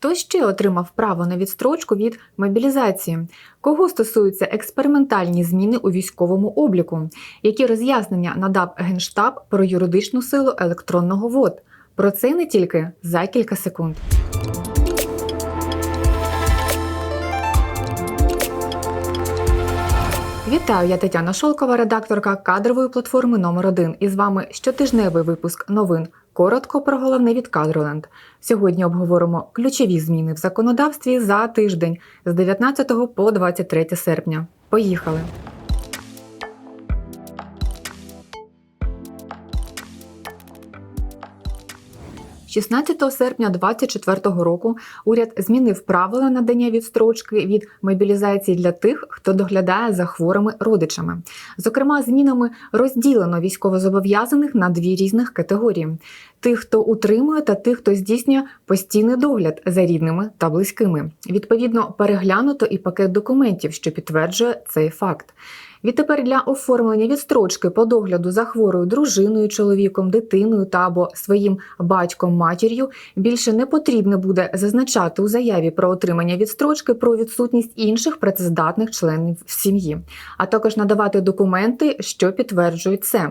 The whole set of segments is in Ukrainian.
Хто ще отримав право на відстрочку від мобілізації? Кого стосуються експериментальні зміни у військовому обліку? Які роз'яснення надав Генштаб про юридичну силу електронного ВОД? Про це не тільки за кілька секунд. Вітаю, я Тетяна Шолкова, редакторка кадрової платформи номер 1 І з вами щотижневий випуск новин. Коротко про головне від Кадроленд. Сьогодні обговоримо ключові зміни в законодавстві за тиждень з 19 по 23 серпня. Поїхали! 16 серпня 2024 року уряд змінив правила надання відстрочки від мобілізації для тих, хто доглядає за хворими родичами. Зокрема, змінами розділено військовозобов'язаних на дві різних категорії: тих, хто утримує, та тих, хто здійснює постійний догляд за рідними та близькими. Відповідно, переглянуто і пакет документів, що підтверджує цей факт. Відтепер для оформлення відстрочки по догляду за хворою дружиною, чоловіком, дитиною та або своїм батьком матір'ю більше не потрібно буде зазначати у заяві про отримання відстрочки про відсутність інших працездатних членів сім'ї, а також надавати документи, що підтверджують це.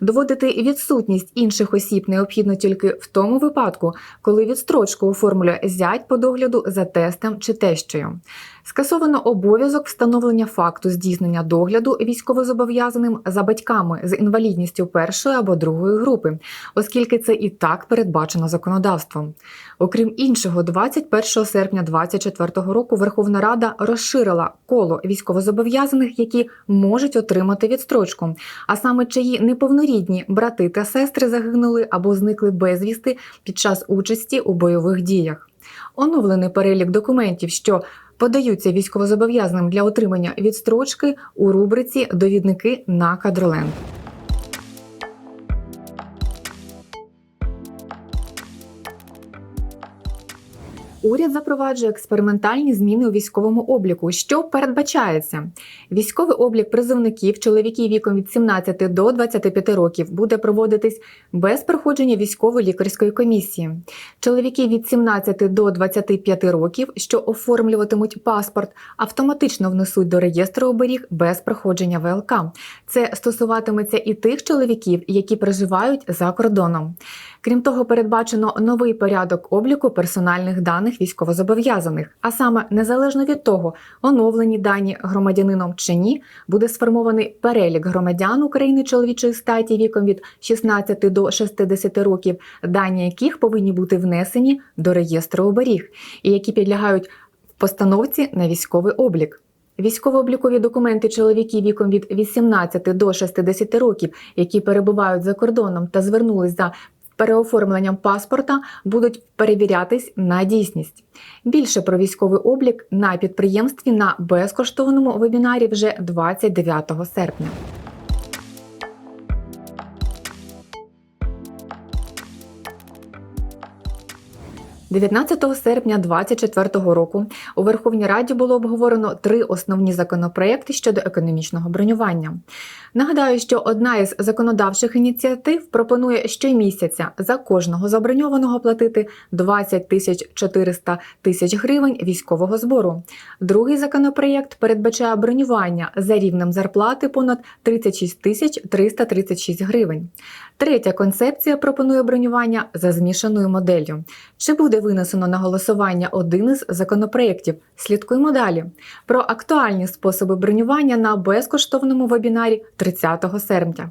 Доводити відсутність інших осіб необхідно тільки в тому випадку, коли відстрочку оформлює зять по догляду за тестем чи тещою. Скасовано обов'язок встановлення факту здійснення догляду військовозобов'язаним за батьками з інвалідністю першої або другої групи, оскільки це і так передбачено законодавством. Окрім іншого, 21 серпня 2024 року Верховна Рада розширила коло військовозобов'язаних, які можуть отримати відстрочку, а саме чиї неповнорідні брати та сестри загинули або зникли безвісти під час участі у бойових діях. Оновлений перелік документів, що подаються військовозобов'язаним для отримання відстрочки у рубриці Довідники на кадроленд. Уряд запроваджує експериментальні зміни у військовому обліку. Що передбачається? Військовий облік призовників чоловіків віком від 17 до 25 років буде проводитись без проходження військової лікарської комісії. Чоловіки від 17 до 25 років, що оформлюватимуть паспорт, автоматично внесуть до реєстру оберіг без проходження ВЛК. Це стосуватиметься і тих чоловіків, які проживають за кордоном. Крім того, передбачено новий порядок обліку персональних даних військовозобов'язаних, а саме незалежно від того, оновлені дані громадянином чи ні, буде сформований перелік громадян України чоловічої статі віком від 16 до 60 років, дані яких повинні бути внесені до реєстру оберіг, і які підлягають постановці на військовий облік. Військово-облікові документи чоловіків віком від 18 до 60 років, які перебувають за кордоном та звернулись за переоформленням паспорта будуть перевірятись на дійсність. Більше про військовий облік на підприємстві на безкоштовному вебінарі вже 29 серпня. 19 серпня 2024 року у Верховній Раді було обговорено три основні законопроекти щодо економічного бронювання. Нагадаю, що одна із законодавчих ініціатив пропонує щомісяця за кожного заброньованого платити 20 тисяч 400 тисяч гривень військового збору. Другий законопроєкт передбачає бронювання за рівнем зарплати понад 36 тисяч 336 гривень. Третя концепція пропонує бронювання за змішаною моделлю. Чи буде винесено на голосування один із законопроєктів? Слідкуємо далі. Про актуальні способи бронювання на безкоштовному вебінарі 30 серпня.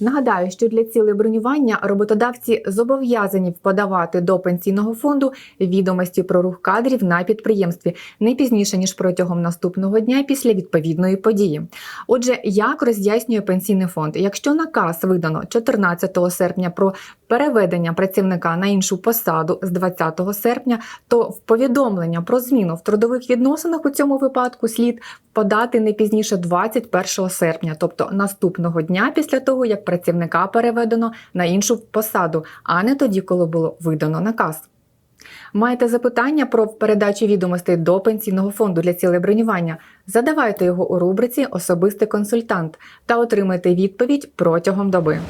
Нагадаю, що для цілей бронювання роботодавці зобов'язані подавати до пенсійного фонду відомості про рух кадрів на підприємстві не пізніше ніж протягом наступного дня після відповідної події. Отже, як роз'яснює пенсійний фонд, якщо наказ видано 14 серпня про переведення працівника на іншу посаду з 20 серпня, то в повідомлення про зміну в трудових відносинах у цьому випадку слід подати не пізніше 21 серпня, тобто наступного дня після того, як працівника переведено на іншу посаду, а не тоді, коли було видано наказ. Маєте запитання про передачу відомостей до пенсійного фонду для цілей бронювання? Задавайте його у рубриці Особистий консультант та отримайте відповідь протягом доби.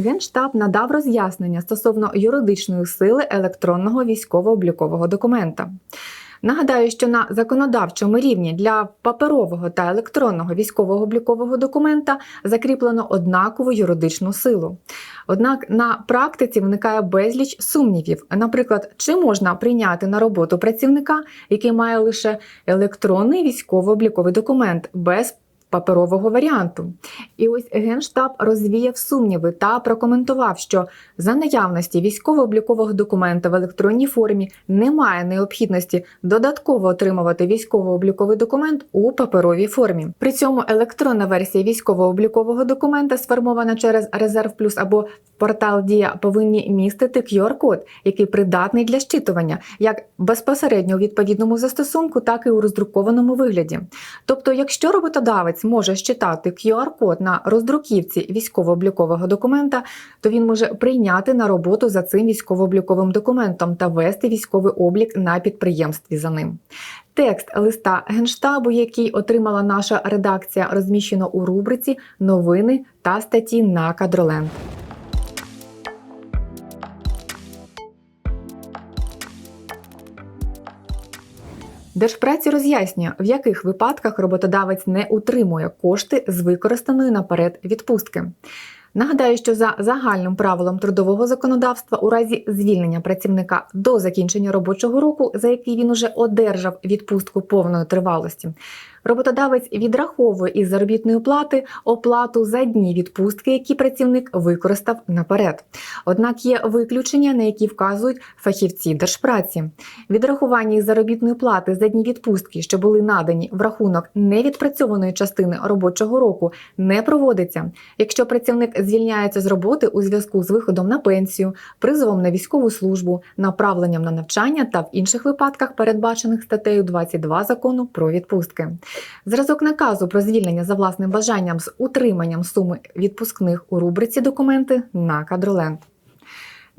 Генштаб надав роз'яснення стосовно юридичної сили електронного військово-облікового документа. Нагадаю, що на законодавчому рівні для паперового та електронного військового облікового документа закріплено однакову юридичну силу. Однак на практиці виникає безліч сумнівів. Наприклад, чи можна прийняти на роботу працівника, який має лише електронний військово-обліковий документ без паперового варіанту. І ось Генштаб розвіяв сумніви та прокоментував, що за наявності військово-облікового документа в електронній формі немає необхідності додатково отримувати військово-обліковий документ у паперовій формі. При цьому електронна версія військово-облікового документа, сформована через Резерв Плюс або портал Дія, повинні містити QR-код, який придатний для щитування, як безпосередньо у відповідному застосунку, так і у роздрукованому вигляді. Тобто, якщо роботодавець може щитати QR-код на роздруківці військово-облікового документа, то він може прийняти на роботу за цим військово-обліковим документом та вести військовий облік на підприємстві за ним. Текст листа генштабу, який отримала наша редакція, розміщено у рубриці Новини та статті на Кадроленд. Держпраці роз'яснює, в яких випадках роботодавець не утримує кошти з використаної наперед відпустки. Нагадаю, що за загальним правилом трудового законодавства у разі звільнення працівника до закінчення робочого року, за який він уже одержав відпустку повної тривалості, роботодавець відраховує із заробітної плати оплату за дні відпустки, які працівник використав наперед. Однак є виключення, на які вказують фахівці держпраці. Відрахування із заробітної плати за дні відпустки, що були надані в рахунок невідпрацьованої частини робочого року, не проводиться, якщо працівник звільняється з роботи у зв'язку з виходом на пенсію, призовом на військову службу, направленням на навчання та в інших випадках, передбачених статтею 22 закону про відпустки. Зразок наказу про звільнення за власним бажанням з утриманням суми відпускних у рубриці документи на кадроленд.